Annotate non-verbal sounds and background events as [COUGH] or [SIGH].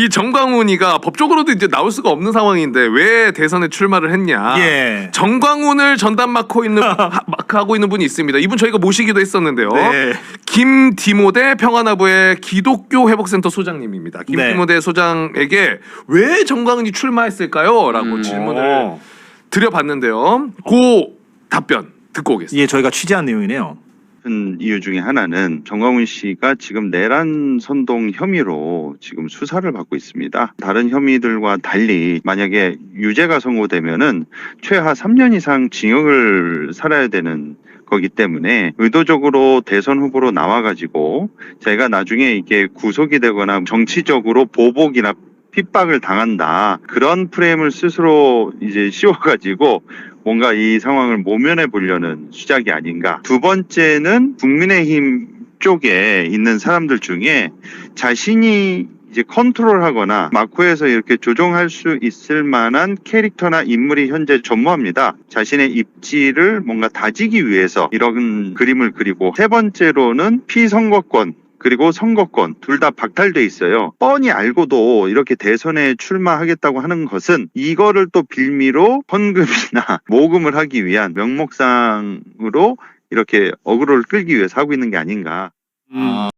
이 정광훈이가 법적으로도 이제 나올 수가 없는 상황인데 왜 대선에 출마를 했냐? 예. 정광훈을 전담 맡고 있는 [LAUGHS] 하- 마크하고 있는 분이 있습니다. 이분 저희가 모시기도 했었는데요. 네. 김디모 대 평안하부의 기독교 회복센터 소장님입니다. 네. 김디모 대 소장에게 왜 정광훈이 출마했을까요?라고 음. 질문을 어. 드려봤는데요. 그 답변 듣고 오겠습니다. 예, 저희가 취재한 내용이네요. 큰 이유 중에 하나는 정광훈 씨가 지금 내란 선동 혐의로 지금 수사를 받고 있습니다. 다른 혐의들과 달리 만약에 유죄가 선고되면은 최하 3년 이상 징역을 살아야 되는 거기 때문에 의도적으로 대선 후보로 나와가지고 제가 나중에 이게 구속이 되거나 정치적으로 보복이나 핍박을 당한다 그런 프레임을 스스로 이제 씌워가지고 뭔가 이 상황을 모면해 보려는 수작이 아닌가. 두 번째는 국민의힘 쪽에 있는 사람들 중에 자신이 이제 컨트롤하거나 마쿠에서 이렇게 조종할 수 있을 만한 캐릭터나 인물이 현재 전무합니다. 자신의 입지를 뭔가 다지기 위해서 이런 그림을 그리고 세 번째로는 피선거권 그리고 선거권 둘 다 박탈돼 있어요. 뻔히 알고도 이렇게 대선에 출마하겠다고 하는 것은 이거를 또 빌미로 헌금이나 [LAUGHS] 모금을 하기 위한 명목상으로 이렇게 어그로를 끌기 위해서 하고 있는 게 아닌가. 아,